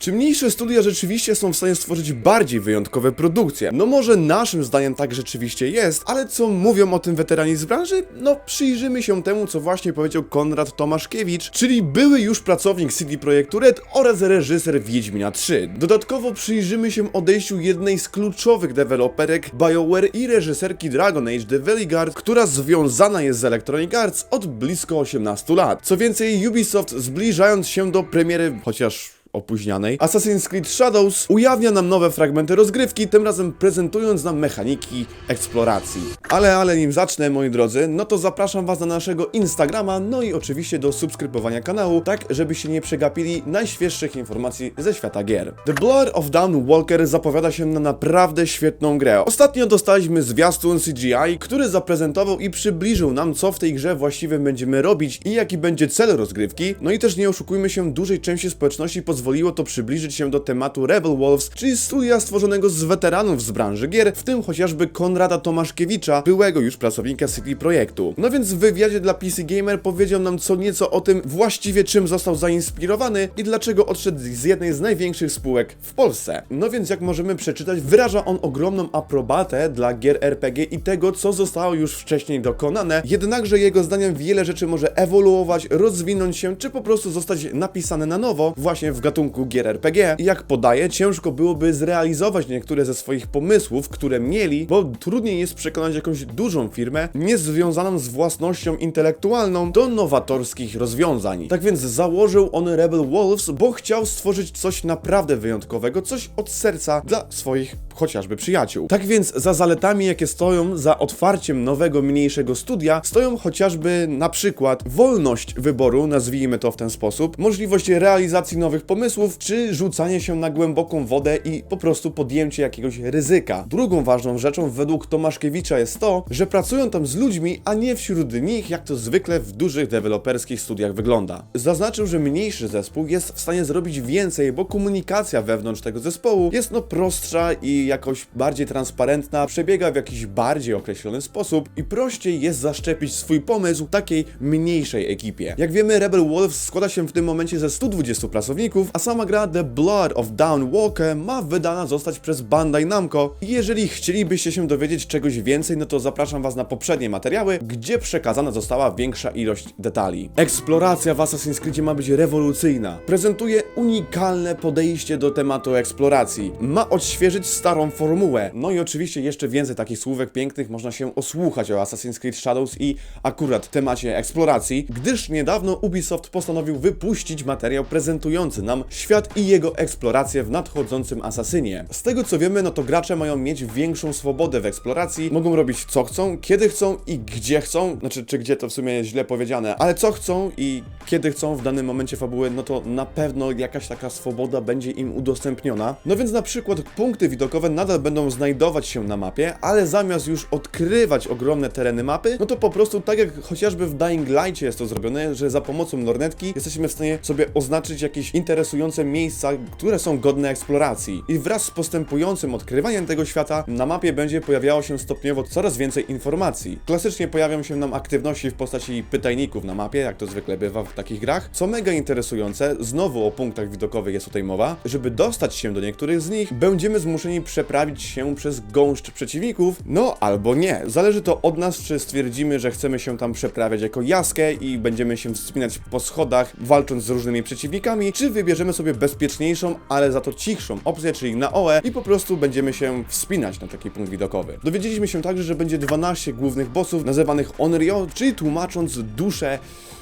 Czy mniejsze studia rzeczywiście są w stanie stworzyć bardziej wyjątkowe produkcje? No może naszym zdaniem tak rzeczywiście jest, ale co mówią o tym weterani z branży? No przyjrzymy się temu, co właśnie powiedział Konrad Tomaszkiewicz, czyli były już pracownik CD Projektu Red oraz reżyser Wiedźmina 3. Dodatkowo przyjrzymy się odejściu jednej z kluczowych deweloperek BioWare i reżyserki Dragon Age The Valley Guard, która związana jest z Electronic Arts od blisko 18 lat. Co więcej, Ubisoft zbliżając się do premiery, chociaż opóźnianej, Assassin's Creed Shadows ujawnia nam nowe fragmenty rozgrywki, tym razem prezentując nam mechaniki eksploracji. Ale, ale nim zacznę, moi drodzy, no to zapraszam Was na naszego Instagrama, no i oczywiście do subskrybowania kanału, tak żebyście nie przegapili najświeższych informacji ze świata gier. The Blood of Dawn Walker zapowiada się na naprawdę świetną grę. Ostatnio dostaliśmy zwiastun CGI, który zaprezentował i przybliżył nam, co w tej grze właściwie będziemy robić i jaki będzie cel rozgrywki. No i też nie oszukujmy się, dużej części społeczności pozwoliło to przybliżyć się do tematu Rebel Wolves, czyli studia stworzonego z weteranów z branży gier, w tym chociażby Konrada Tomaszkiewicza, byłego już pracownika CD Projektu. No więc w wywiadzie dla PC Gamer powiedział nam co nieco o tym właściwie czym został zainspirowany i dlaczego odszedł z jednej z największych spółek w Polsce. No więc jak możemy przeczytać, wyraża on ogromną aprobatę dla gier RPG i tego, co zostało już wcześniej dokonane, jednakże jego zdaniem wiele rzeczy może ewoluować, rozwinąć się, czy po prostu zostać napisane na nowo, właśnie w gatunku gier RPG. I jak podaje, ciężko byłoby zrealizować niektóre ze swoich pomysłów, które mieli, bo trudniej jest przekonać jakąś dużą firmę, niezwiązaną z własnością intelektualną, do nowatorskich rozwiązań. Tak więc założył on Rebel Wolves, bo chciał stworzyć coś naprawdę wyjątkowego, coś od serca dla swoich chociażby przyjaciół. Tak więc za zaletami, jakie stoją za otwarciem nowego, mniejszego studia, stoją chociażby na przykład wolność wyboru, nazwijmy to w ten sposób, możliwość realizacji nowych pomysłów, czy rzucanie się na głęboką wodę i po prostu podjęcie jakiegoś ryzyka. Drugą ważną rzeczą według Tomaszkiewicza jest to, że pracują tam z ludźmi, a nie wśród nich, jak to zwykle w dużych deweloperskich studiach wygląda. Zaznaczył, że mniejszy zespół jest w stanie zrobić więcej, bo komunikacja wewnątrz tego zespołu jest no prostsza i jakoś bardziej transparentna, przebiega w jakiś bardziej określony sposób i prościej jest zaszczepić swój pomysł takiej mniejszej ekipie. Jak wiemy, Rebel Wolves składa się w tym momencie ze 120 pracowników, a sama gra The Blood of Dawn Walker ma wydana zostać przez Bandai Namco. Jeżeli chcielibyście się dowiedzieć czegoś więcej, no to zapraszam Was na poprzednie materiały, gdzie przekazana została większa ilość detali. Eksploracja w Assassin's Creed ma być rewolucyjna. Prezentuje unikalne podejście do tematu eksploracji. Ma odświeżyć starą formułę. No i oczywiście jeszcze więcej takich słówek pięknych można się osłuchać o Assassin's Creed Shadows i akurat temacie eksploracji, gdyż niedawno Ubisoft postanowił wypuścić materiał prezentujący nam świat i jego eksplorację w nadchodzącym Asasynie. Z tego co wiemy, no to gracze mają mieć większą swobodę w eksploracji, mogą robić co chcą, kiedy chcą i gdzie chcą, znaczy czy gdzie to w sumie jest źle powiedziane, ale co chcą i kiedy chcą w danym momencie fabuły, no to na pewno jakaś taka swoboda będzie im udostępniona. No więc na przykład punkty widokowe nadal będą znajdować się na mapie, ale zamiast już odkrywać ogromne tereny mapy, no to po prostu tak jak chociażby w Dying Light jest to zrobione, że za pomocą lornetki jesteśmy w stanie sobie oznaczyć jakieś interesujące miejsca, które są godne eksploracji. I wraz z postępującym odkrywaniem tego świata na mapie będzie pojawiało się stopniowo coraz więcej informacji. Klasycznie pojawią się nam aktywności w postaci pytajników na mapie, jak to zwykle bywa w takich grach. Co mega interesujące, znowu o punktach widokowych jest tutaj mowa, żeby dostać się do niektórych z nich, będziemy zmuszeni przeprawić się przez gąszcz przeciwników, no albo nie. Zależy to od nas, czy stwierdzimy, że chcemy się tam przeprawiać jako jaskę i będziemy się wspinać po schodach, walcząc z różnymi przeciwnikami, czy wybierzemy sobie bezpieczniejszą, ale za to cichszą opcję, czyli na OE i po prostu będziemy się wspinać na taki punkt widokowy. Dowiedzieliśmy się także, że będzie 12 głównych bossów nazywanych Onryo, czyli tłumacząc dusze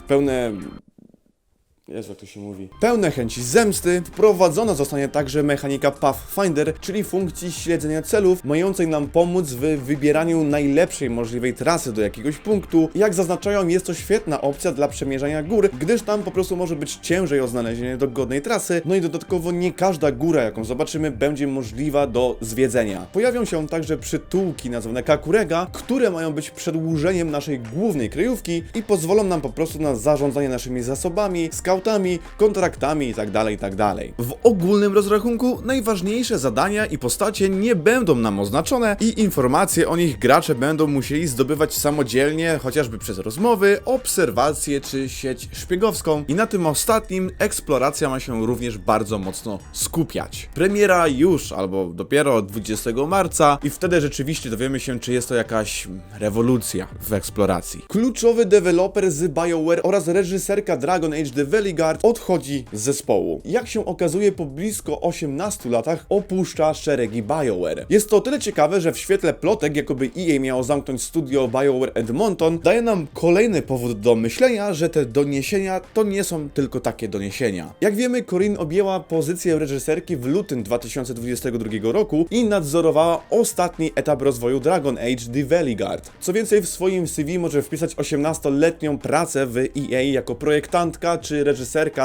pełne Jezu, jak to się mówi. Pełne chęci zemsty, wprowadzona zostanie także mechanika Pathfinder, czyli funkcji śledzenia celów, mającej nam pomóc w wybieraniu najlepszej możliwej trasy do jakiegoś punktu. Jak zaznaczają, jest to świetna opcja dla przemierzania gór, gdyż tam po prostu może być ciężej o znalezienie dogodnej trasy, no i dodatkowo nie każda góra, jaką zobaczymy, będzie możliwa do zwiedzenia. Pojawią się także przytułki nazwane Kakurega, które mają być przedłużeniem naszej głównej kryjówki i pozwolą nam po prostu na zarządzanie naszymi zasobami, skał scoutami, kontraktami itd., itd. W ogólnym rozrachunku najważniejsze zadania i postacie nie będą nam oznaczone i informacje o nich gracze będą musieli zdobywać samodzielnie, chociażby przez rozmowy, obserwacje czy sieć szpiegowską. I na tym ostatnim eksploracja ma się również bardzo mocno skupiać. Premiera już albo dopiero 20 marca i wtedy rzeczywiście dowiemy się, czy jest to jakaś rewolucja w eksploracji. Kluczowy deweloper z BioWare oraz reżyserka Dragon Age The Veligard odchodzi z zespołu. Jak się okazuje, po blisko 18 latach opuszcza szeregi BioWare. Jest to o tyle ciekawe, że w świetle plotek, jakoby EA miało zamknąć studio BioWare Edmonton, daje nam kolejny powód do myślenia, że te doniesienia to nie są tylko takie doniesienia. Jak wiemy, Corinne objęła pozycję reżyserki w lutym 2022 roku i nadzorowała ostatni etap rozwoju Dragon Age The Veligard. Co więcej, w swoim CV może wpisać 18-letnią pracę w EA jako projektantka czy reżyserka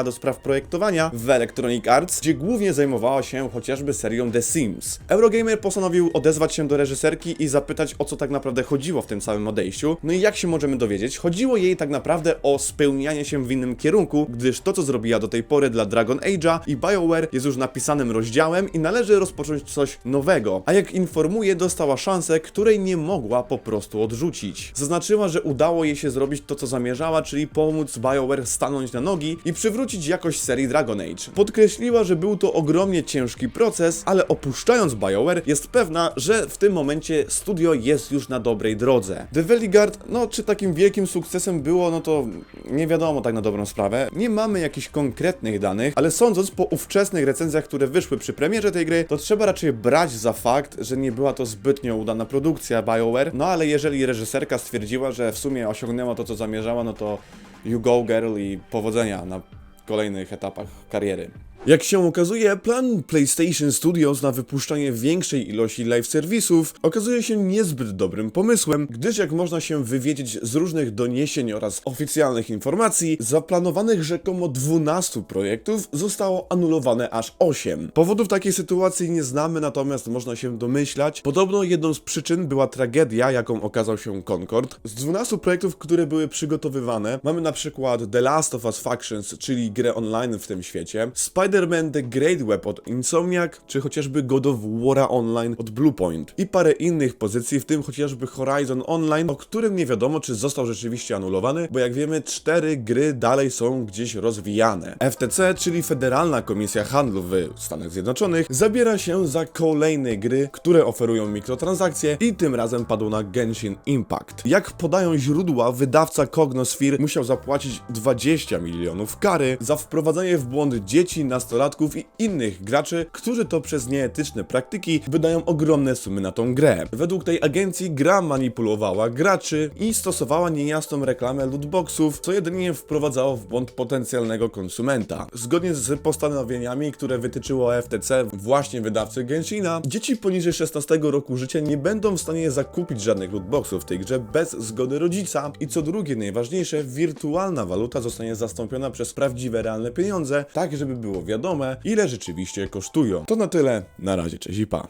do spraw projektowania w Electronic Arts, gdzie głównie zajmowała się chociażby serią The Sims. Eurogamer postanowił odezwać się do reżyserki i zapytać o co tak naprawdę chodziło w tym całym odejściu. No i jak się możemy dowiedzieć? Chodziło jej tak naprawdę o spełnianie się w innym kierunku, gdyż to co zrobiła do tej pory dla Dragon Age'a i BioWare jest już napisanym rozdziałem i należy rozpocząć coś nowego. A jak informuje, dostała szansę, której nie mogła po prostu odrzucić. Zaznaczyła, że udało jej się zrobić to co zamierzała, czyli pomóc BioWare stanąć na nogi i przywrócić jakość serii Dragon Age. Podkreśliła, że był to ogromnie ciężki proces, ale opuszczając BioWare jest pewna, że w tym momencie studio jest już na dobrej drodze. The Veligard, no czy takim wielkim sukcesem było, no to nie wiadomo tak na dobrą sprawę. Nie mamy jakichś konkretnych danych, ale sądząc po ówczesnych recenzjach, które wyszły przy premierze tej gry, to trzeba raczej brać za fakt, że nie była to zbytnio udana produkcja BioWare. No ale jeżeli reżyserka stwierdziła, że w sumie osiągnęła to, co zamierzała, no to you go girl i powodzenia na kolejnych etapach kariery. Jak się okazuje, plan PlayStation Studios na wypuszczanie większej ilości live serwisów okazuje się niezbyt dobrym pomysłem, gdyż jak można się wywiedzieć z różnych doniesień oraz oficjalnych informacji, zaplanowanych rzekomo 12 projektów zostało anulowane aż 8. Powodów takiej sytuacji nie znamy, natomiast można się domyślać. Podobno jedną z przyczyn była tragedia, jaką okazał się Concord. Z 12 projektów, które były przygotowywane, mamy na przykład The Last of Us Factions, czyli grę online w tym świecie, Spider-Man The Great Web od Insomniac, czy chociażby God of War Online od Bluepoint i parę innych pozycji, w tym chociażby Horizon Online, o którym nie wiadomo, czy został rzeczywiście anulowany, bo jak wiemy, cztery gry dalej są gdzieś rozwijane. FTC, czyli Federalna Komisja Handlu w Stanach Zjednoczonych, zabiera się za kolejne gry, które oferują mikrotransakcje i tym razem padł na Genshin Impact. Jak podają źródła, wydawca Cognosphere musiał zapłacić 20 milionów kary za wprowadzenie w błąd dzieci, nastolatków i innych graczy, którzy to przez nieetyczne praktyki wydają ogromne sumy na tą grę. Według tej agencji gra manipulowała graczy i stosowała niejasną reklamę lootboxów, co jedynie wprowadzało w błąd potencjalnego konsumenta. Zgodnie z postanowieniami, które wytyczyło FTC, właśnie wydawcy Genshina, dzieci poniżej 16 roku życia nie będą w stanie zakupić żadnych lootboxów w tej grze bez zgody rodzica i co drugie, najważniejsze, wirtualna waluta zostanie zastąpiona przez prawdziwe, realne pieniądze, tak żeby było wiadome, ile rzeczywiście kosztują. To na tyle, na razie, cześć i pa.